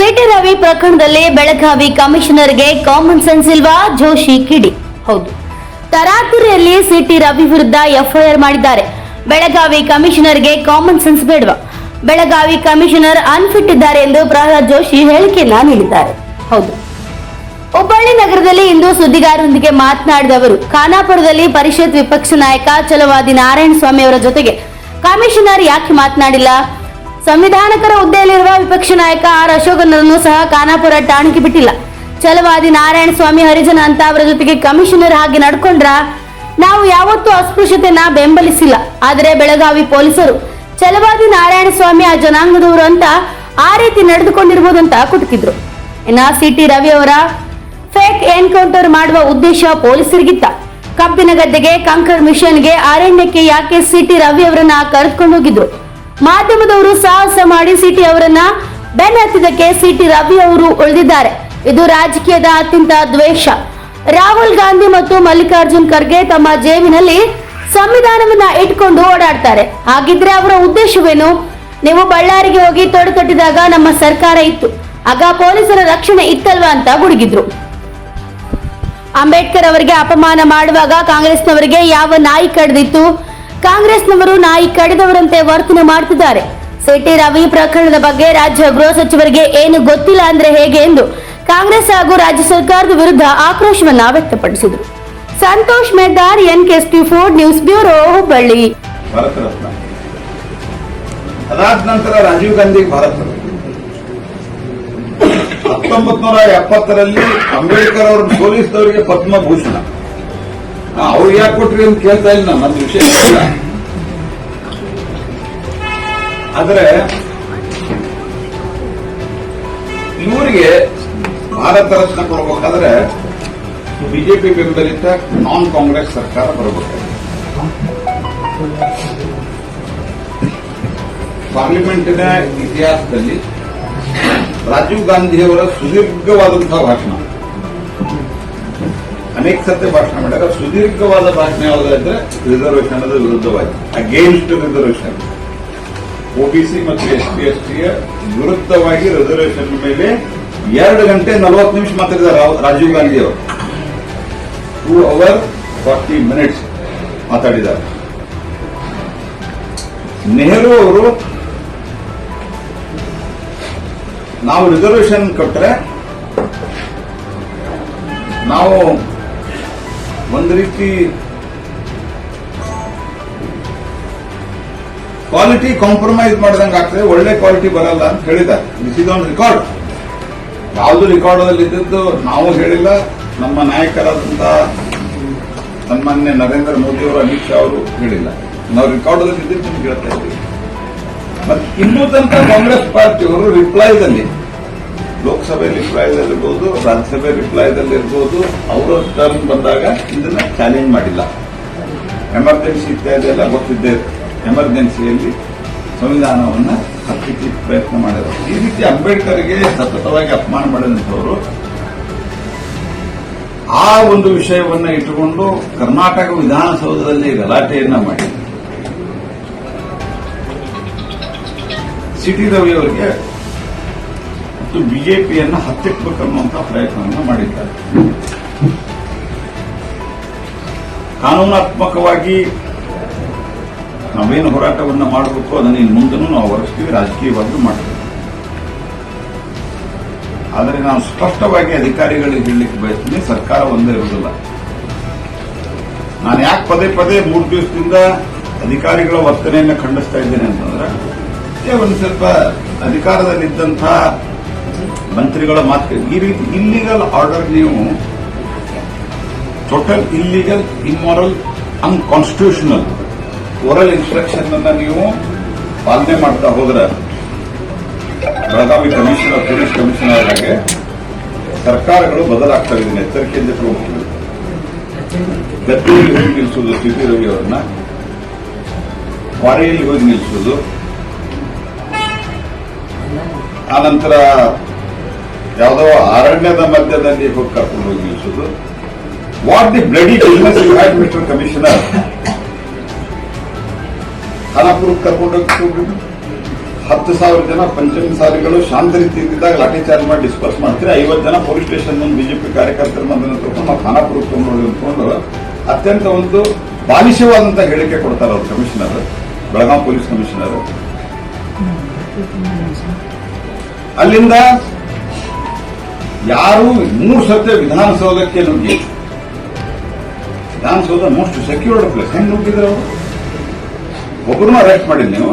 City Ravi ಪ್ರಕರಣದಲ್ಲಿ Belagavi ಕಮಿಷನರ್ಗೆ common sense ಇಲ್ವಾ? ಜೋಶಿ ಕಿಡಿ. ಹೌದು. ತರಾತುರಿಯಲ್ಲಿ ಸಿಟಿ ರವಿ ವಿರುದ್ಧ ಎಫ್ಐಆರ್ ಮಾಡಿದ್ದಾರೆ. ಬೆಳಗಾವಿ ಕಮಿಷನರ್ಗೆ ಕಾಮನ್ ಸೆನ್ಸ್ ಬೇಡವಾ? ಬೆಳಗಾವಿ ಕಮಿಷನರ್ ಅನ್ಫಿಟ್ ಇದ್ದಾರೆ ಎಂದು ಪ್ರಹ್ಲಾದ್ ಜೋಶಿ ಹೇಳಿಕೆಯನ್ನ ನೀಡಿದ್ದಾರೆ. ಹೌದು. ಹುಬ್ಬಳ್ಳಿ ನಗರದಲ್ಲಿ ಇಂದು ಸುದ್ದಿಗಾರರೊಂದಿಗೆ ಮಾತನಾಡಿದ ಅವರು, ಖಾನಾಪುರದಲ್ಲಿ ಪರಿಷತ್ ವಿಪಕ್ಷ ನಾಯಕ ಛಲವಾದಿ ನಾರಾಯಣ ಸ್ವಾಮಿ ಅವರ ಜೊತೆಗೆ ಕಮಿಷನರ್ ಯಾಕೆ ಮಾತನಾಡಿಲ್ಲ? ಸಂವಿಧಾನಕರ ಹುದ್ದೆಯಲ್ಲಿರುವ ವಿಪಕ್ಷ ನಾಯಕ ಆರ್ ಅಶೋಕನನ್ನು ಸಹ ಖಾನಾಪುರ ಠಾಣೆಗೆ ಬಿಟ್ಟಿಲ್ಲ. ಛಲವಾದಿ ನಾರಾಯಣ ಸ್ವಾಮಿ ಹರಿಜನ ಅಂತ ಅವರ ಜೊತೆಗೆ ಕಮಿಷನರ್ ಹಾಗೆ ನಡ್ಕೊಂಡ್ರ ನಾವು ಯಾವತ್ತೂ ಅಸ್ಪೃಶ್ಯತೆನ ಬೆಂಬಲಿಸಿಲ್ಲ. ಆದರೆ ಬೆಳಗಾವಿ ಪೊಲೀಸರು ಛಲವಾದಿ ನಾರಾಯಣ ಸ್ವಾಮಿ ಆ ಜನಾಂಗದವರು ಅಂತ ಆ ರೀತಿ ನಡೆದುಕೊಂಡಿರ್ಬೋದಂತ ಕುಟುಕಿದ್ರು. ಇನ್ನ ಸಿಟಿ ರವಿ ಅವರ ಫೇಕ್ ಎನ್ಕೌಂಟರ್ ಮಾಡುವ ಉದ್ದೇಶ ಪೊಲೀಸರಿಗಿತ್ತ. ಕಬ್ಬಿನ ಗದ್ದೆಗೆ ಕಂಕರ್ ಮಿಷನ್ಗೆ, ಅರಣ್ಯಕ್ಕೆ ಯಾಕೆ ಸಿಟಿ ರವಿ ಅವರನ್ನ ಕರೆದುಕೊಂಡು ಹೋಗಿದ್ರು? ಮಾಧ್ಯಮದವರು ಸಾಹಸ ಮಾಡಿ ಸಿಟಿ ಅವರನ್ನ ಬೆನ್ನತ್ತಿದ್ದಕ್ಕೆ ಸಿಟಿ ರವಿ ಅವರು ಉಳಿದಿದ್ದಾರೆ. ಇದು ರಾಜಕೀಯದ ಅತ್ಯಂತ ದ್ವೇಷ. ರಾಹುಲ್ ಗಾಂಧಿ ಮತ್ತು ಮಲ್ಲಿಕಾರ್ಜುನ್ ಖರ್ಗೆ ತಮ್ಮ ಜೇಬಿನಲ್ಲಿ ಸಂವಿಧಾನವನ್ನ ಇಟ್ಕೊಂಡು ಓಡಾಡ್ತಾರೆ. ಹಾಗಿದ್ರೆ ಅವರ ಉದ್ದೇಶವೇನು? ನೀವು ಬಳ್ಳಾರಿಗೆ ಹೋಗಿ ತೊಡೆ ತಟ್ಟಿದಾಗ ನಮ್ಮ ಸರ್ಕಾರ ಇತ್ತು. ಆಗ ಪೊಲೀಸರ ರಕ್ಷಣೆ ಇತ್ತಲ್ವಾ ಅಂತ ಗುಡುಗಿದ್ರು. ಅಂಬೇಡ್ಕರ್ ಅವರಿಗೆ ಅಪಮಾನ ಮಾಡುವಾಗ ಕಾಂಗ್ರೆಸ್ನವರಿಗೆ ಯಾವ ನಾಯಿ ಕಡ್ದಿತ್ತು? ಕಾಂಗ್ರೆಸ್ನವರು ನಾಯಿ ಕಡಿದವರಂತೆ ವರ್ತನೆ ಮಾಡ್ತಿದ್ದಾರೆ. ಸಿಟಿ ರವಿ ಪ್ರಕರಣದ ಬಗ್ಗೆ ರಾಜ್ಯ ಗೃಹ ಸಚಿವರಿಗೆ ಏನು ಗೊತ್ತಿಲ್ಲ ಅಂದ್ರೆ ಹೇಗೆ ಎಂದು ಕಾಂಗ್ರೆಸ್ ಹಾಗೂ ರಾಜ್ಯ ಸರ್ಕಾರದ ವಿರುದ್ಧ ಆಕ್ರೋಶವನ್ನ ವ್ಯಕ್ತಪಡಿಸಿದರು. Santosh Medar N T Ford news bureau, Hubballi. ಅದಾದ ನಂತರ ರಾಜೀವ್ ಗಾಂಧಿ ಭಾರತ ಹತ್ತೊಂಬತ್ ನೂರ ಎಪ್ಪತ್ತರಲ್ಲಿ ಅಂಬೇಡ್ಕರ್ ಅವರು ಸೋಲಿಸಿದವರಿಗೆ ಪದ್ಮಭೂಷಣ. ಅವ್ರು ಯಾಕೆ ಕೊಟ್ರಿ ಅಂತ ಕೇಳ್ತಾ ಇಲ್ಲ ನನ್ನ ವಿಷಯ ಆದರೆ, ಇವರಿಗೆ ಭಾರತ ರತ್ನ ಕೊಡಬೇಕಾದ್ರೆ ಬಿಜೆಪಿ ಬೆಂಬಲಿತ ನಾನ್ ಕಾಂಗ್ರೆಸ್ ಸರ್ಕಾರ ಬರಬೇಕಾಗಿದೆ. ಪಾರ್ಲಿಮೆಂಟಿನ ಇತಿಹಾಸದಲ್ಲಿ ರಾಜೀವ್ ಗಾಂಧಿಯವರ ಸುದೀರ್ಘವಾದಂತಹ ಭಾಷಣ. ಅನೇಕ ಸತ್ಯ ಭಾಷಣ ಮಾಡಿದಾಗ ಸುದೀರ್ಘವಾದ ಭಾಷಣ ಯಾವುದಾದ್ರೆ ರಿಸರ್ವೇಷನ್ ವಿರುದ್ಧವಾಗಿ ಅಗೇನ್ಸ್ಟ್ ರಿಸರ್ವೇಷನ್ ಒಬಿಸಿ ಮತ್ತು ಎಸ್ ಟಿ ಎಸ್ ಟಿಯ ವಿರುದ್ಧವಾಗಿ ರಿಸರ್ವೇಷನ್ ಮೇಲೆ ಎರಡು ಗಂಟೆ ನಲವತ್ತು ನಿಮಿಷ ಮಾತಾಡಿದ್ದಾರೆ ರಾಜೀವ್ ಗಾಂಧಿ ಅವರು ಟೂ ಅವರ್ ಫಾರ್ಟಿ ಮಿನಿಟ್ಸ್ ಮಾತಾಡಿದ್ದಾರೆ. ನೆಹರು ಅವರು ನಾವು ರಿಸರ್ವೇಷನ್ ಕೊಟ್ಟರೆ ನಾವು ಒಂದು ರೀತಿ ಕ್ವಾಲಿಟಿ ಕಾಂಪ್ರಮೈಸ್ ಮಾಡಿದಂಗೆ ಆಗ್ತದೆ, ಒಳ್ಳೆ ಕ್ವಾಲಿಟಿ ಬರಲ್ಲ ಅಂತ ಹೇಳಿದ್ದಾರೆ. ದಿಸ್ ಇಸ್ ಆನ್ ರೆಕಾರ್ಡ್ ಯಾವುದು ರೆಕಾರ್ಡಲ್ಲಿ ಇದ್ದಿದ್ದು ನಾವು ಹೇಳಿಲ್ಲ. ನಮ್ಮ ನಾಯಕರಾದಂತ ಸನ್ಮಾನ್ಯ ನರೇಂದ್ರ ಮೋದಿ ಅವರು, ಅಮಿತ್ ಶಾ ಅವರು ಹೇಳಿಲ್ಲ. ನಾವು ರೆಕಾರ್ಡಲ್ಲಿ ಇದ್ದಿದ್ದು ನಿಮ್ಗೆ ಹೇಳ್ತಾ ಇದ್ದೀವಿ. ಮತ್ತೆ ಇನ್ನೂ ತನಕ ಕಾಂಗ್ರೆಸ್ ಪಾರ್ಟಿಯವರು ರಿಪ್ಲೈದಲ್ಲಿ ಲೋಕಸಭೆ ರಿಪ್ಲೈದಲ್ಲಿರ್ಬೋದು ರಾಜ್ಯಸಭೆ ರಿಪ್ಲೈದಲ್ಲಿರ್ಬೋದು ಅವರ ಟರ್ನ್ ಬಂದಾಗ ಇದನ್ನ ಚಾಲೆಂಜ್ ಮಾಡಿಲ್ಲ. ಎಮರ್ಜೆನ್ಸಿ ಇತ್ಯಾದಿ ಎಲ್ಲ ಗೊತ್ತಿದ್ದೇ. ಎಮರ್ಜೆನ್ಸಿಯಲ್ಲಿ ಸಂವಿಧಾನವನ್ನ ಹತ್ತಿಕ್ಕಿ ಪ್ರಯತ್ನ ಮಾಡಿದರು. ಈ ರೀತಿ ಅಂಬೇಡ್ಕರ್ಗೆ ಸತತವಾಗಿ ಅಪಮಾನ ಮಾಡಿದಂಥವರು, ಆ ಒಂದು ವಿಷಯವನ್ನ ಇಟ್ಟುಕೊಂಡು ಕರ್ನಾಟಕ ವಿಧಾನಸೌಧದಲ್ಲಿ ಗಲಾಟೆಯನ್ನ ಮಾಡಿ ಸಿಟಿ ರವಿ ಅವರಿಗೆ ಮತ್ತು ಬಿಜೆಪಿಯನ್ನ ಹತ್ತಿಕ್ಕಬೇಕನ್ನುವಂತ ಪ್ರಯತ್ನವನ್ನು ಮಾಡಿದ್ದಾರೆ. ಕಾನೂನಾತ್ಮಕವಾಗಿ ನಾವೇನು ಹೋರಾಟವನ್ನು ಮಾಡಬೇಕು, ಅದನ್ನು ಇನ್ನು ಮುಂದೆನೂ ನಾವು ಹೊರಸ್ತೀವಿ ರಾಜಕೀಯವಾಗಿ ಮಾಡಬೇಕು ಆದರೆ ನಾನು ಸ್ಪಷ್ಟವಾಗಿ ಅಧಿಕಾರಿಗಳಿಗೆ ಹೇಳಲಿಕ್ಕೆ ಬಯಸ್ತೀನಿ, ಸರ್ಕಾರ ಒಂದೇ ಇರುವುದಿಲ್ಲ. ನಾನು ಯಾಕೆ ಪದೇ ಪದೇ ಮೂರು ದಿವಸದಿಂದ ಅಧಿಕಾರಿಗಳ ವರ್ತನೆಯನ್ನು ಖಂಡಿಸ್ತಾ ಇದ್ದೇನೆ ಅಂತಂದ್ರೆ ಒಂದು ಸ್ವಲ್ಪ ಅಧಿಕಾರದಲ್ಲಿದ್ದಂತಹ ಮಂತ್ರಿಗಳ ಮಾತು. ಈ ರೀತಿ ಇಲ್ಲಿಗಲ್ ಆರ್ಡರ್ ನೀವು total illegal immoral unconstitutional oral instruction ಅನ್ನ ನೀವು ಪಾಲನೆ ಮಾಡ್ತಾ ಹೋದ್ರೆ ಬೆಳಗಾವಿ ಕಮಿಷನರ್, ಪೊಲೀಸ್ ಕಮಿಷನರ್ ಆಗಿ ಸರ್ಕಾರಗಳು ಬದಲಾಗ್ತಾ ಇದೆ ಎಚ್ಚರಿಕೆಯಿಂದ ಗದ್ದೆಯಲ್ಲಿ ಹೋಗಿ ನಿಲ್ಲಿಸುವುದು ಸಿಟಿ ರವಿ ಅವರನ್ನ. ಕ್ವಾರೆಯಲ್ಲಿ ಹೋಗಿ ನಿಲ್ಲಿಸುವುದು ಆನಂತರ ಯಾವುದೋ ಅರಣ್ಯದ ಮಧ್ಯದಲ್ಲಿ ಹೋಗಿ ಕರ್ಕೊಂಡು ಹೋಗಿ ನಿಲ್ಲಿಸೋದು what the bloody business you had mister commissioner ಖಾನಾಪುರಕ್ಕೆ ಕರ್ಕೊಂಡು ಹೋಗಿ ಹತ್ತು ಸಾವಿರ ಜನ ಪಂಚಮಿ ಸಾರಿಗಳು ಶಾಂತ ರೀತಿಯಿಂದಾಗ ಲಾಠಿ ಚಾರ್ಜ್ ಮಾಡಿ ಡಿಸ್ಪರ್ಸ್ ಮಾಡ್ತೀರಿ? ಐವತ್ತು ಜನ ಪೊಲೀಸ್ ಸ್ಟೇಷನ್ ಬಿಜೆಪಿ ಕಾರ್ಯಕರ್ತರ ಬಂದ ತಗೊಂಡು ನಾವು ಖಾನಾಪುರಕ್ಕೆ ತಗೊಂಡು ಅಂದ್ಕೊಂಡು ಅತ್ಯಂತ ಒಂದು ಬಾಲಿಶವಾದಂತ ಹೇಳಿಕೆ ಕೊಡ್ತಾರೆ ಅವ್ರು ಕಮಿಷನರ್ ಬೆಳಗಾವಿ ಪೊಲೀಸ್ ಕಮಿಷನರ್ ಅಲ್ಲಿಂದ ಯಾರು ಮೂರು ಸತ್ಯ ವಿಧಾನಸೌಧಕ್ಕೆ ನುಗ್ಗಿ. ವಿಧಾನಸೌಧ ಮೋಸ್ಟ್ ಸೆಕ್ಯೂರ್ಡ್ ಪ್ಲೇಸ್ ಹೆಂಗ್ ನುಗ್ಗಿದ್ರು ಅವರು? ಒಬ್ಬರನ್ನ ಅರೆಸ್ಟ್ ಮಾಡಿಲ್ಲ ನೀವು?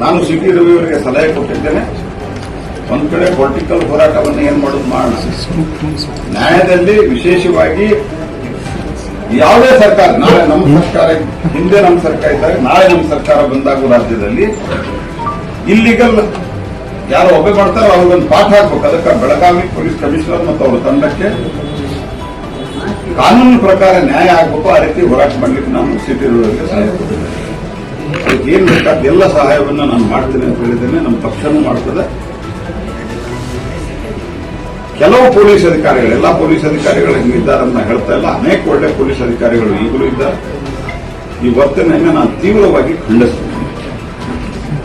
ನಾನು ಸಿಟಿ ರವಿ ಅವರಿಗೆ ಸಲಹೆ ಕೊಟ್ಟಿದ್ದೇನೆ. ಒಂದ್ ಕಡೆ ಪೊಲಿಟಿಕಲ್ ಹೋರಾಟವನ್ನು ಏನ್ ಮಾಡೋದು ಮಾಡೋಣ ನ್ಯಾಯದಲ್ಲಿ ವಿಶೇಷವಾಗಿ ಯಾವುದೇ ಸರ್ಕಾರ, ನಾಳೆ ನಮ್ಮ ಸರ್ಕಾರ, ಹಿಂದೆ ನಮ್ಮ ಸರ್ಕಾರ ಇದ್ದಾಗ ನಾಳೆ ನಮ್ಮ ಸರ್ಕಾರ ಬಂದಾಗ ರಾಜ್ಯದಲ್ಲಿ ಇಲ್ಲಿಗಲ್ ಯಾರು ಒಬ್ಬೆ ಮಾಡ್ತಾರೋ ಅವ್ರಿಗೊಂದು ಪಾಠ ಹಾಕ್ಬೇಕು. ಅದಕ್ಕೆ ಬೆಳಗಾವಿ ಪೊಲೀಸ್ ಕಮಿಷನರ್ ಮತ್ತು ಅವರ ತಂಡಕ್ಕೆ ಕಾನೂನು ಪ್ರಕಾರ ನ್ಯಾಯ ಆಗಬೇಕು. ಆ ರೀತಿ ಹೋರಾಟ ಮಾಡ್ಲಿಕ್ಕೆ ನಾನು ಸಿಟಿ ರೋಡ್ಗೆ ಸಹಾಯ ಕೊಟ್ಟಿದ್ದೇನೆ ಅದಕ್ಕೆ ಏನ್ ಬೇಕಾದ ಎಲ್ಲ ಸಹಾಯವನ್ನು ನಾನು ಮಾಡ್ತೇನೆ ಅಂತ ಹೇಳಿದ್ದೇನೆ. ನಮ್ಮ ಪಕ್ಷನೂ ಮಾಡ್ತದೆ. ಕೆಲವು ಪೊಲೀಸ್ ಅಧಿಕಾರಿಗಳು, ಎಲ್ಲ ಪೊಲೀಸ್ ಅಧಿಕಾರಿಗಳು ಹಿಂಗಿದ್ದಾರೆ ಅಂತ ಹೇಳ್ತಾ ಇಲ್ಲ. ಅನೇಕ ಒಳ್ಳೆ ಪೊಲೀಸ್ ಅಧಿಕಾರಿಗಳು ಈಗಲೂ ಇದ್ದಾರೆ. ಈ ವರ್ತನೆಯನ್ನು ನಾನು ತೀವ್ರವಾಗಿ ಖಂಡಿಸ್ತೀನಿ.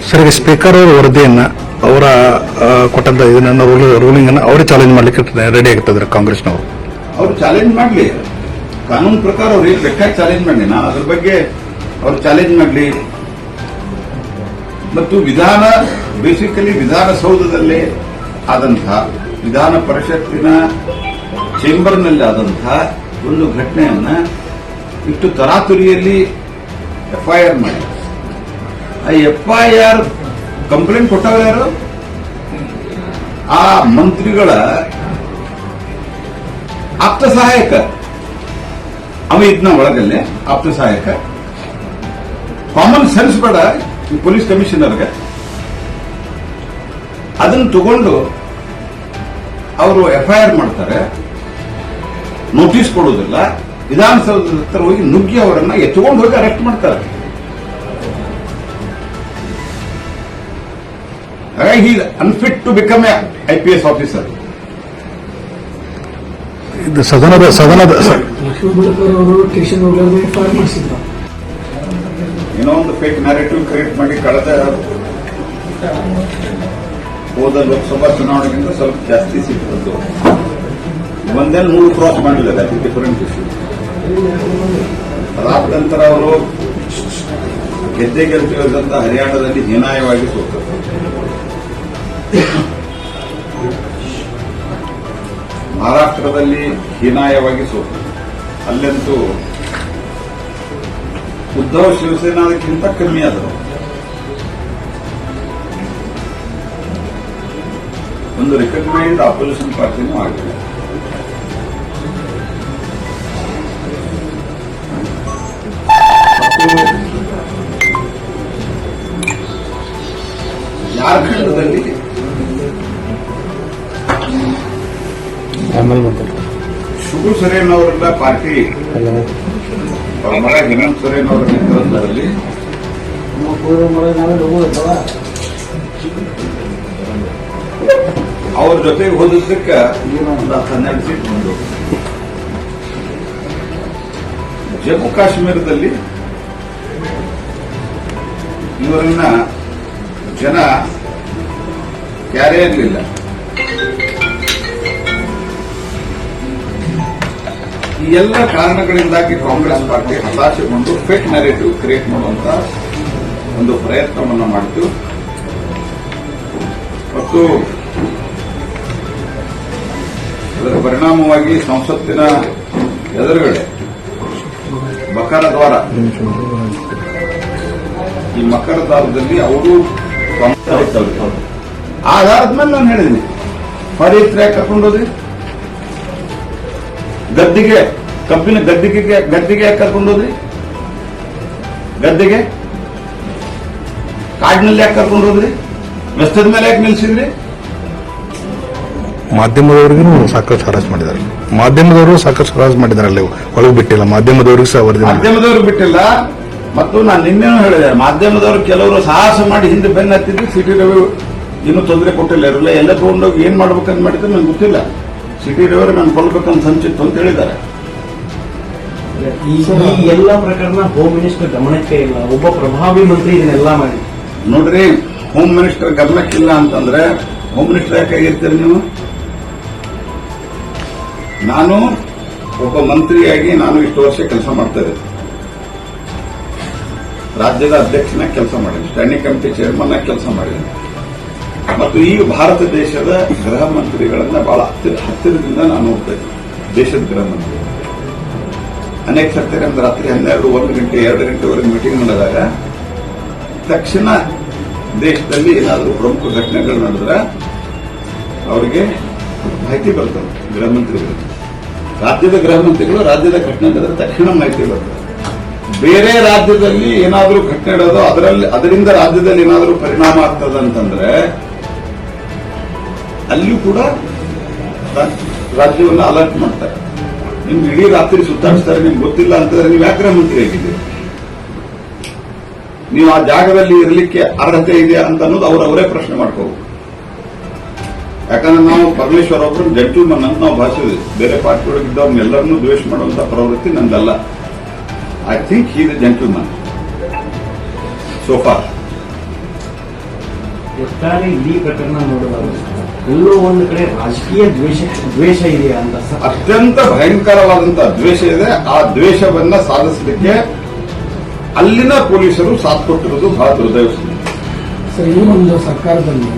ಸರ್ ಸ್ಪೀಕರ್ ಅವರ ವರದಿಯನ್ನ ಅವರ ಕೊಟ್ಟಂತ ಇದನ್ನ ರೂಲಿಂಗ್ ಅನ್ನ ಅವರೇ ಚಾಲೆಂಜ್ ಮಾಡ್ಲಿಕ್ಕೆ ರೆಡಿ ಆಗ್ತದ್ರೆ ಕಾಂಗ್ರೆಸ್ನವರು. ಅವರು ಚಾಲೆಂಜ್ ಮಾಡಲಿ. ಕಾನೂನು ಪ್ರಕಾರ ಅವ್ರು ಏನ್ ಬೇಕಾಗಿ ಚಾಲೆಂಜ್ ಮಾಡಲಿ ನಾ ಅದ್ರ ಬಗ್ಗೆ ಅವ್ರು ಚಾಲೆಂಜ್ ಮಾಡಲಿ. ಮತ್ತು ವಿಧಾನ ಬೇಸಿಕಲಿ ವಿಧಾನಸೌಧದಲ್ಲಿ ಆದಂತಹ ವಿಧಾನ ಪರಿಷತ್ತಿನ ಚೇಂಬರ್ನಲ್ಲಿ ಆದಂತಹ ಒಂದು ಘಟನೆಯನ್ನ ಇಷ್ಟು ತರಾತುರಿಯಲ್ಲಿ ಎಫ್ಐಆರ್ ಮಾಡಿ. ಆ ಎಫ್ಐಆರ್ ಕಂಪ್ಲೇಂಟ್ ಕೊಟ್ಟಾಗ ಯಾರು? ಆ ಮಂತ್ರಿಗಳ ಆಪ್ತ ಸಹಾಯಕ ಅವ ಇದ್ನ ಒಳಗಲ್ಲೇ ಆಪ್ತ ಸಹಾಯಕ. ಕಾಮನ್ ಸೆನ್ಸ್ ಬೇಡ, ಈ ಪೊಲೀಸ್ ಕಮಿಷನರ್ಗೆ. ಅದನ್ನು ತಗೊಂಡು ಅವರು ಎಫ್ಐಆರ್ ಮಾಡ್ತಾರೆ. ನೋಟಿಸ್ ಕೊಡೋದಿಲ್ಲ. ವಿಧಾನಸೌಧದ ಹತ್ರ ಹೋಗಿ ನುಗ್ಗಿ ಅವರನ್ನ ಎತ್ಕೊಂಡು ಹೋಗಿ ಅರೆಸ್ಟ್ ಮಾಡ್ತಾರೆ. ಹಾಗಾಗಿ unfit to become a IPS P S officer ಇದು ಸದನದ ಸದನದ ಏನೋ ಒಂದು ಫೇಕ್ ನ್ಯಾರೇಟಿವ್ ಕ್ರಿಯೇಟ್ ಮಾಡಿ ಕಳೆದ ಹೋದ ಲೋಕಸಭಾ ಚುನಾವಣೆಗಿಂತ ಸ್ವಲ್ಪ ಜಾಸ್ತಿ ಸಿಕ್ಕಿದ್ದು ಒಂದೇ ನೂರು ಕ್ರಾಸ್ ಮಾಡಿಲ್ಲ ಇಸ್ ಡಿಫರೆಂಟ್ ಇಶ್ಯೂ ಅದಾದ ನಂತರ ಅವರು ಗೆದ್ದೆ ಗೆಲ್ತಿರೋದಂತ ಹರಿಯಾಣದಲ್ಲಿ ಹೀನಾಯವಾಗಿ ಸೋತರು ಮಹಾರಾಷ್ಟ್ರದಲ್ಲಿ ಹೀನಾಯವಾಗಿ ಸೋತು. ಅಲ್ಲಂತೂ ಉದ್ಧವ್ ಶಿವಸೇನಾದಕ್ಕಿಂತ ಕಮ್ಮಿ ಆದರು. ಒಂದು ರಿಕಗ್ನೈಸ್ಡ್ ಅಪೋಸಿಷನ್ ಪಾರ್ಟಿನೂ ಆಗಿದೆ. ಮತ್ತು ಪಾರ್ಟಿ. ಅವ್ರ ಮಗ ಹೇಮಂತ್ ಸೊರೇನ್ ಅವರ ನೇತೃತ್ವದಲ್ಲಿ. ಅವ್ರ ಜೊತೆಗೆ ಹೋದದ್ದಕ್ಕೆ ಒಂದು ಹನ್ನೆರಡು ಸೀಟ್ ಬಂದು. ಜಮ್ಮು ಕಾಶ್ಮೀರದಲ್ಲಿ ಇವರನ್ನ ಜನ ಯಾರೇ ಇರಲಿಲ್ಲ ಈ ಎಲ್ಲ ಕಾರಣಗಳಿಂದಾಗಿ ಕಾಂಗ್ರೆಸ್ ಪಾರ್ಟಿ ಹತಾಶೆಗೊಂಡು ಫೇಕ್ ನರೇಟಿವ್ ಕ್ರಿಯೇಟ್ ಮಾಡುವಂತ ಒಂದು ಪ್ರಯತ್ನವನ್ನು ಮಾಡಿತು. ಮತ್ತು ಅದರ ಪರಿಣಾಮವಾಗಿ ಸಂಸತ್ತಿನ ಎದುರುಗಡೆ ಮಕರ ದ್ವಾರ. ಈ ಮಕರ ದ್ವಾರದಲ್ಲಿ ಅವರು ಆಧಾರದ ಮೇಲೆ ನಾನು ಹೇಳಿದ್ದೀನಿ ಫರೀತ್ರ ಯಾಕೆ ಕರ್ಕೊಂಡೋದ್ರಿ ಗದ್ದಿಗೆ ಕಬ್ಬಿನ ಗದ್ದಿಗೆ ಗದ್ದಿಗೆ ಯಾಕೆ ಕರ್ಕೊಂಡೋದ್ರಿ ಗದ್ದೆಗೆ? ಕಾಡಿನಲ್ಲಿ ಯಾಕೆ ಕರ್ಕೊಂಡೋದ್ರಿ ರಸ್ತದ ಮೇಲೆ ಯಾಕೆ ನಿಲ್ಸಿದ್ರಿ? ಮಾಧ್ಯಮದವರಿಗೂ ಸಾಕಷ್ಟು ಹರಾಜ್ ಮಾಡಿದ್ದಾರೆ. ಮಾಧ್ಯಮದವರು ಸಾಕಷ್ಟು ಹರಾಜ್ ಮಾಡಿದ್ದಾರೆ ಅಲ್ಲಿ ಒಳಗೆ ಬಿಟ್ಟಿಲ್ಲ. ಮಾಧ್ಯಮದವರಿಗೂ ಸಹ ವರದಿ. ಮಾಧ್ಯಮದವರು ಬಿಟ್ಟಿಲ್ಲ. ಮತ್ತು ನಾನು ನಿನ್ನೆನೂ ಹೇಳಿದೆ ಮಾಧ್ಯಮದವರು ಕೆಲವರು ಸಾಹಸ ಮಾಡಿ ಹಿಂದೆ ಬೆನ್ನ ಹತ್ತಿದ್ದು ಸಿಟಿ ರವಿ ಇನ್ನೂ ತೊಂದರೆ ಕೊಟ್ಟಿಲ್ಲ. ಇರಲ್ಲ ಎಲ್ಲ ತಗೊಂಡೋಗಿ ಏನ್ ಮಾಡ್ಬೇಕಂತ ಮಾಡಿದ್ರೆ ನನ್ಗೆ ಗೊತ್ತಿಲ್ಲ. ಸಿಟಿ ರವಿ ನಾನು ಕೊಲ್ಬೇಕಂತ ಸಂಚಿತ್ತು ಅಂತ ಹೇಳಿದ್ದಾರೆ. ಈ ಈ ಎಲ್ಲ ಪ್ರಕರಣ ಹೋಮ್ ಮಿನಿಸ್ಟರ್ ಗಮನಕ್ಕೆ ಇಲ್ಲ. ಒಬ್ಬ ಪ್ರಭಾವಿ ಮಂತ್ರಿ ಇದನ್ನೆಲ್ಲ ಮಾಡಿ. ನೋಡ್ರಿ ಹೋಮ್ ಮಿನಿಸ್ಟರ್ ಗಮನಕ್ಕಿಲ್ಲ ಅಂತಂದ್ರೆ ಹೋಮ್ ಮಿನಿಸ್ಟರ್ ಯಾಕೆ ಆಗಿರ್ತೀರಿ ನೀವು? ನಾನು ಒಬ್ಬ ಮಂತ್ರಿಯಾಗಿ ನಾನು ಇಷ್ಟು ವರ್ಷ ಕೆಲಸ ಮಾಡ್ತಾ ಇದ್ದೆ ರಾಜ್ಯದ ಅಧ್ಯಕ್ಷನ ಕೆಲಸ ಮಾಡಿದ್ದೀನಿ. ಸ್ಟ್ಯಾಂಡಿಂಗ್ ಕಮಿಟಿ ಚೇರ್ಮನ್ ಆಗಿ ಕೆಲಸ ಮಾಡಿದ್ದೀನಿ. ಮತ್ತು ಈಗ ಭಾರತ ದೇಶದ ಗೃಹ ಮಂತ್ರಿಗಳನ್ನ ಬಹಳ ಹತ್ತಿರ ಹತ್ತಿರದಿಂದ ನಾನು ನೋಡ್ತಾ ದೇಶದ ಗೃಹ ಮಂತ್ರಿ. ಅನೇಕ ಸರ್ತಿ ರಾತ್ರಿ ಹನ್ನೆರಡು, ಒಂದು ಗಂಟೆ, ಎರಡು ಗಂಟೆವರೆಗೆ ಮೀಟಿಂಗ್ ನಡೆದಾಗ ತಕ್ಷಣ ದೇಶದಲ್ಲಿ ಏನಾದರೂ ಪ್ರಮುಖ ಘಟನೆಗಳು ನಡೆದ್ರೆ ಅವರಿಗೆ ಮಾಹಿತಿ ಬರ್ತದೆ, ಗೃಹ ಮಂತ್ರಿಗಳು. ರಾಜ್ಯದ ಗೃಹ ಮಂತ್ರಿಗಳು ರಾಜ್ಯದ ಘಟನೆ ನಡೆದ್ರೆ ತಕ್ಷಣ ಮಾಹಿತಿ ಬರ್ತದೆ. ಬೇರೆ ರಾಜ್ಯದಲ್ಲಿ ಏನಾದರೂ ಘಟನೆ ನಡೆದೋ ಅದರಲ್ಲಿ ಅದರಿಂದ ರಾಜ್ಯದಲ್ಲಿ ಏನಾದರೂ ಪರಿಣಾಮ ಆಗ್ತದೆ ಅಂತಂದ್ರೆ ಅಲ್ಲಿಯೂ ಕೂಡ ರಾಜ್ಯವನ್ನ ಅಲರ್ಟ್ ಮಾಡ್ತಾರೆ. ನಿಮ್ಗೆ ಇಡೀ ರಾತ್ರಿ ಸುತ್ತಾಡಿಸ್ತಾರೆ, ನಿಮ್ಗೆ ಗೊತ್ತಿಲ್ಲ ಅಂತಂದ್ರೆ ನೀವು ಯಾಕೆ ಗೃಹ ಮಂತ್ರಿ ಆಗಿದ್ದೀರಿ? ನೀವು ಆ ಜಾಗದಲ್ಲಿ ಇರಲಿಕ್ಕೆ ಅರ್ಹತೆ ಇದೆ ಅಂತ ಅನ್ನೋದು ಅವ್ರ ಅವರೇ ಪ್ರಶ್ನೆ ಮಾಡ್ಕೋಬೇಕು. ಯಾಕಂದ್ರೆ ನಾವು ಪರಮೇಶ್ವರ್ ಒಬ್ರು ಜಂಟಲ್ಮನ್ ಅಂತ ನಾವು ಭಾಷಿದ್ವಿ ಬೇರೆ ಪಾರ್ಟಿಯೊಳಗಿದ್ದವ್ರನ್ನೆಲ್ಲರನ್ನೂ ದ್ವೇಷ ಮಾಡುವಂತ ಪ್ರವೃತ್ತಿ ನಂದಲ್ಲ I think he the gentleman so far ಒಟ್ಟಾರೆ ಈ ಪ್ರಕರಣ ನೋಡುವಾಗ ಎಲ್ಲೋ ಒಂದು ಕಡೆ ರಾಜಕೀಯ ದ್ವೇಷ ದ್ವೇಷ ಇದೆ ಅಂತ ಸ- ಅತ್ಯಂತ ಭಯಂಕರವಾದಂತಹ ದ್ವೇಷ ಇದೆ. ಆ ದ್ವೇಷವನ್ನ ಸಾಧಿಸಲಿಕ್ಕೆ ಅಲ್ಲಿನ ಪೊಲೀಸರು ಸಾಥ್ ಕೊಟ್ಟಿರೋದು ಬಹಳ ದುರ್ದೈವ ಸರ್ ಈ ಒಂದು ಸರ್ಕಾರದಲ್ಲಿ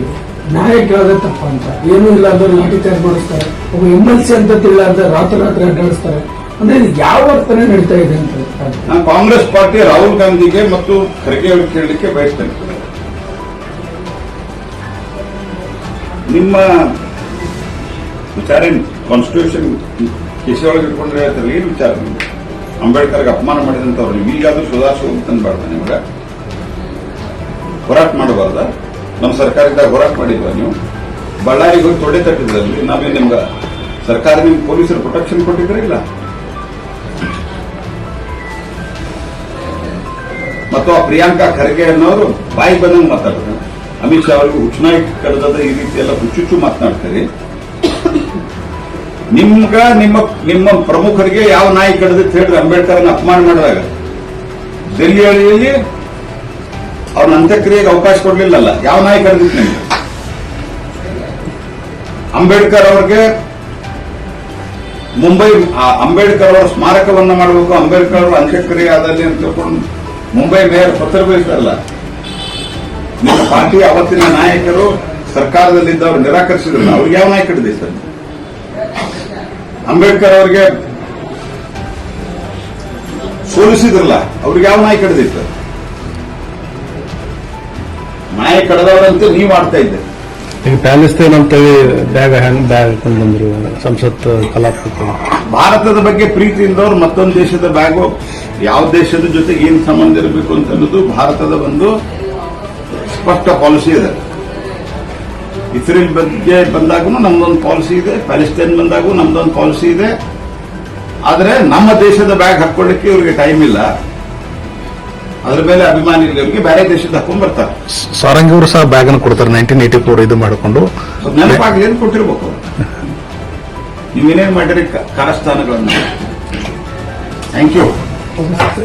ನ್ಯಾಯ ಕೇಳೋದೇ ತಪ್ಪ ಅಂತ. ಏನೂ ಇಲ್ಲ ಅಂದ್ರೆ ಲಾಠಿ ಚಾರ್ಜ್ ಮಾಡಿಸ್ತಾರೆ. ಒಬ್ಬ ಎಂ ಎಲ್ ಸಿ ಅಂತ ತಿಳಿಲಾರ್ದೆ ರಾತ್ರಿ ರಾತ್ರಿ ಅಡ್ಡಾಡಿಸ್ತಾರೆ. ಅಂದ್ರೆ ಇದು ಯಾವ ಅರ್ಥನೇ ನಡೀತಾ ಇದೆ ಅಂತ ನಾನು ಕಾಂಗ್ರೆಸ್ ಪಾರ್ಟಿ ರಾಹುಲ್ ಗಾಂಧಿಗೆ ಮತ್ತು ಖರ್ಗೆ ಅವರಿಗೆ ಕೇಳಲಿಕ್ಕೆ ಬಯಸ್ತೇನೆ. ನಿಮ್ಮ ವಿಚಾರ ಕಾನ್ಸ್ಟಿಟ್ಯೂಷನ್ ಕೇಸೊಳಗೆ ಇಟ್ಕೊಂಡ್ರೆ ಹೇಳ್ತಾರೆ ಏನು ವಿಚಾರ ಅಂಬೇಡ್ಕರ್ಗೆ ಅಪಮಾನ ಮಾಡಿದಂಥವ್ರು ನೀವು ಈಗಾದ್ರೂ ಸುಧಾರಿಸು ಅಂತಂದ್ಬಾರ್ದ ನಿಮ್ಗೆ? ಹೋರಾಟ ಮಾಡಬಾರ್ದ? ನಮ್ಮ ಸರ್ಕಾರದಿಂದ ಹೋರಾಟ ಮಾಡಿದ್ವ ನೀವು? ಬಳ್ಳಾರಿಗೆ ಹೋಗಿ ತೊಡೆ ತಟ್ಟಿದ್ರಲ್ಲಿ ನಾವೇ ನಿಮ್ಗೆ ಸರ್ಕಾರ ನಿಮ್ಗೆ ಪೊಲೀಸರು ಪ್ರೊಟೆಕ್ಷನ್ ಕೊಟ್ಟಿದ್ರೆ ಇಲ್ಲ? ಮತ್ತು ಆ ಪ್ರಿಯಾಂಕಾ ಖರ್ಗೆ ಅನ್ನೋರು ಬಾಯಿ ಬಂದಂಗೆ ಮಾತಾಡಿದ್ರು ಅಮಿತ್ ಶಾ ಅವರಿಗೆ ಹುಚ್ಚನಾಯಿ ಕಳೆದ ಈ ರೀತಿ ಎಲ್ಲ ಹುಚ್ಚುಚ್ಚು ಮಾತನಾಡ್ತಾರೆ. ನಿಮ್ಗ ನಿಮ್ಮ ನಿಮ್ಮ ಪ್ರಮುಖರಿಗೆ ಯಾವ ನಾಯಿ ಕಡ್ದಿತ್ತು ಹೇಳ್ರಿ ಅಂಬೇಡ್ಕರ್ನ ಅಪಮಾನ ಮಾಡಿದಾಗ ದೆಹಲಿಯಲ್ಲಿ ಅವ್ರನ್ನ ಅಂತ್ಯಕ್ರಿಯೆಗೆ ಅವಕಾಶ ಕೊಡ್ಲಿಲ್ಲಲ್ಲ, ಯಾವ ನಾಯಿ ಕಡ್ದಿತ್ತು ನಿಮ್ಗೆ ಅಂಬೇಡ್ಕರ್ ಅವ್ರಿಗೆ ಮುಂಬೈ ಅಂಬೇಡ್ಕರ್ ಅವರ ಸ್ಮಾರಕವನ್ನ ಮಾಡಬೇಕು, ಅಂಬೇಡ್ಕರ್ ಅವರ ಅಂತ್ಯಕ್ರಿಯೆ ಆದಲ್ಲಿ ಅಂತ ತಿಳ್ಕೊಂಡು ಮುಂಬೈ ಮೇಯರ್ ಪತ್ರ ಬರೀತಾರಲ್ಲ ನಿಮ್ಮ ಪಾರ್ಟಿ ಅವತ್ತಿನ ನಾಯಕರು ಸರ್ಕಾರದಲ್ಲಿದ್ದವರು ನಿರಾಕರಿಸಿದ್ರು. ಅವ್ರಿಗೆ ಯಾವ ನಾಯಕ ಸರ್? ಅಂಬೇಡ್ಕರ್ ಅವರಿಗೆ ಸೋಲಿಸಿದ್ರಲ್ಲ ಅವ್ರಿಗೆ ಯಾವ ನಾಯಕ ಸರ್? ನಾಯ ಕಡದವರಂತೆ ನೀವು ಮಾಡ್ತಾ ಇದ್ದೆ. ಈಗ ಪ್ಯಾಲೆಸ್ತೇನ್ ಅಂತೇಳಿ ಬ್ಯಾಗ್ ಹ್ಯಾಂಗ್ ಬ್ಯಾಗ್ ಬಂದ್ರು ಸಂಸತ್ ಕಲಾಪಕ್ಕೆ ಭಾರತದ ಬಗ್ಗೆ ಪ್ರೀತಿಯಿಂದ ಅವ್ರು ಮತ್ತೊಂದು ದೇಶದ ಬ್ಯಾಗು ಯಾವ ದೇಶದ ಜೊತೆಗೆ ಏನ್ ಸಂಬಂಧ ಇರಬೇಕು ಅಂತ ಅನ್ನೋದು ಭಾರತದ ಒಂದು ಸ್ಪಷ್ಟ ಪಾಲಿಸಿ ಇದೆ. ಇಸ್ರೇಲ್ ಬಗ್ಗೆ ಬಂದಾಗೂ ನಮ್ದೊಂದು ಪಾಲಿಸಿ ಇದೆ ಪ್ಯಾಲೆಸ್ಟೈನ್ ಬಂದಾಗೂ ನಮ್ದೊಂದು ಪಾಲಿಸಿ ಇದೆ. ಆದರೆ ನಮ್ಮ ದೇಶದ ಬ್ಯಾಗ್ ಹಾಕೊಳ್ಳಿಕ್ಕೆ ಇವರಿಗೆ ಟೈಮ್ ಇಲ್ಲ. ಅದ್ರ ಮೇಲೆ ಅಭಿಮಾನಿಗಳಿಗೆ ಬೇರೆ ದೇಶದ ಹಾಕೊಂಡ್ ಬರ್ತಾರೆ. ಸಾರಂಗಿ ಅವರು ಸಹ ಬ್ಯಾಗ್ ಅನ್ನು ಕೊಡ್ತಾರೆ ನೈನ್ಟೀನ್ ಏಟಿ ಫೋರ್ ಇದು ಮಾಡಿಕೊಂಡು. ನೆನಪಾಗ್ಲಿ ಏನು ಕೊಟ್ಟಿರ್ಬೇಕು? ನೀವೇನೇನ್ ಮಾಡಿರಿ ಕಾರಸ್ಥಾನಗಳನ್ನು? Thank you